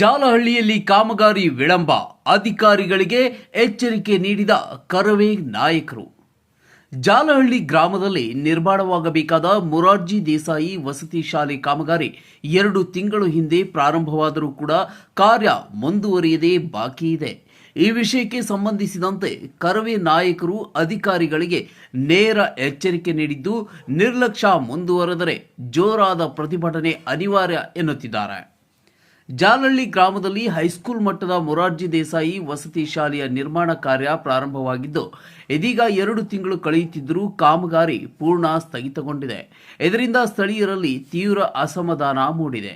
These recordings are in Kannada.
ಜಾಲಹಳ್ಳಿಯಲ್ಲಿ ಕಾಮಗಾರಿ ವಿಳಂಬ. ಅಧಿಕಾರಿಗಳಿಗೆ ಎಚ್ಚರಿಕೆ ನೀಡಿದ ಕರವೇ ನಾಯಕರು. ಜಾಲಹಳ್ಳಿ ಗ್ರಾಮದಲ್ಲಿ ನಿರ್ಮಾಣವಾಗಬೇಕಾದ ಮೊರಾರ್ಜಿ ದೇಸಾಯಿ ವಸತಿ ಶಾಲೆ ಕಾಮಗಾರಿ ಎರಡು ತಿಂಗಳು ಹಿಂದೆ ಪ್ರಾರಂಭವಾದರೂ ಕೂಡ ಕಾರ್ಯ ಮುಂದುವರಿಯದೇ ಬಾಕಿ ಇದೆ. ಈ ವಿಷಯಕ್ಕೆ ಸಂಬಂಧಿಸಿದಂತೆ ಕರವೇ ನಾಯಕರು ಅಧಿಕಾರಿಗಳಿಗೆ ನೇರ ಎಚ್ಚರಿಕೆ ನೀಡಿದ್ದು, ನಿರ್ಲಕ್ಷ್ಯ ಮುಂದುವರೆದರೆ ಜೋರಾದ ಪ್ರತಿಭಟನೆ ಅನಿವಾರ್ಯ ಎನ್ನುತ್ತಿದ್ದಾರೆ. ಜಾಲಹಳ್ಳಿ ಗ್ರಾಮದಲ್ಲಿ ಹೈಸ್ಕೂಲ್ ಮಟ್ಟದ ಮೊರಾರ್ಜಿ ದೇಸಾಯಿ ವಸತಿ ಶಾಲೆಯ ನಿರ್ಮಾಣ ಕಾರ್ಯ ಪ್ರಾರಂಭವಾಗಿದ್ದು, ಇದೀಗ ಎರಡು ತಿಂಗಳು ಕಳೆಯುತ್ತಿದ್ದರೂ ಕಾಮಗಾರಿ ಪೂರ್ಣ ಸ್ಥಗಿತಗೊಂಡಿದೆ. ಇದರಿಂದ ಸ್ಥಳೀಯರಲ್ಲಿ ತೀವ್ರ ಅಸಮಾಧಾನ ಮೂಡಿದೆ.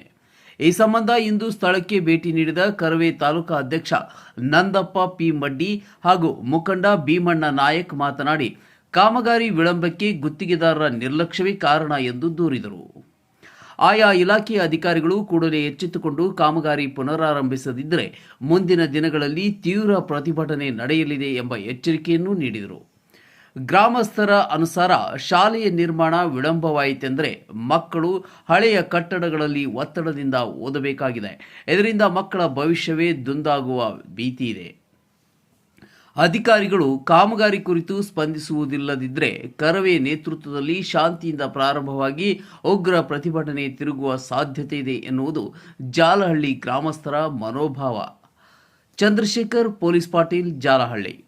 ಈ ಸಂಬಂಧ ಇಂದು ಸ್ಥಳಕ್ಕೆ ಭೇಟಿ ನೀಡಿದ ಕರವೇ ತಾಲೂಕಾ ಅಧ್ಯಕ್ಷ ನಂದಪ್ಪ ಪಿ ಮಡ್ಡಿ ಹಾಗೂ ಮುಖಂಡ ಭೀಮಣ್ಣ ನಾಯಕ್ ಮಾತನಾಡಿ, ಕಾಮಗಾರಿ ವಿಳಂಬಕ್ಕೆ ಗುತ್ತಿಗೆದಾರರ ನಿರ್ಲಕ್ಷ್ಯವೇ ಕಾರಣ ಎಂದು ದೂರಿದರು. ಆಯಾ ಇಲಾಖೆಯ ಅಧಿಕಾರಿಗಳು ಕೂಡಲೇ ಎಚ್ಚೆತ್ತುಕೊಂಡು ಕಾಮಗಾರಿ ಪುನರಾರಂಭಿಸದಿದ್ದರೆ ಮುಂದಿನ ದಿನಗಳಲ್ಲಿ ತೀವ್ರ ಪ್ರತಿಭಟನೆ ನಡೆಯಲಿದೆ ಎಂಬ ಎಚ್ಚರಿಕೆಯನ್ನು ನೀಡಿದರು. ಗ್ರಾಮಸ್ಥರ ಅನುಸಾರ ಶಾಲೆಯ ನಿರ್ಮಾಣ ವಿಳಂಬವಾಯಿತೆಂದರೆ ಮಕ್ಕಳು ಹಳೆಯ ಕಟ್ಟಡಗಳಲ್ಲಿ ಒತ್ತಡದಿಂದ ಓದಬೇಕಾಗಿದೆ. ಇದರಿಂದ ಮಕ್ಕಳ ಭವಿಷ್ಯವೇ ದುಂದಾಗುವ ಭೀತಿ ಇದೆ. ಅಧಿಕಾರಿಗಳು ಕಾಮಗಾರಿ ಕುರಿತು ಸ್ಪಂದಿಸುವುದಿಲ್ಲದಿದ್ದರೆ ಕರವೇ ನೇತೃತ್ವದಲ್ಲಿ ಶಾಂತಿಯಿಂದ ಪ್ರಾರಂಭವಾಗಿ ಉಗ್ರ ಪ್ರತಿಭಟನೆ ತಿರುಗುವ ಸಾಧ್ಯತೆ ಇದೆ ಎನ್ನುವುದು ಜಾಲಹಳ್ಳಿ ಗ್ರಾಮಸ್ಥರ ಮನೋಭಾವ. ಚಂದ್ರಶೇಖರ್, ಪೊಲೀಸ್ ಪಾಟೀಲ್, ಜಾಲಹಳ್ಳಿ.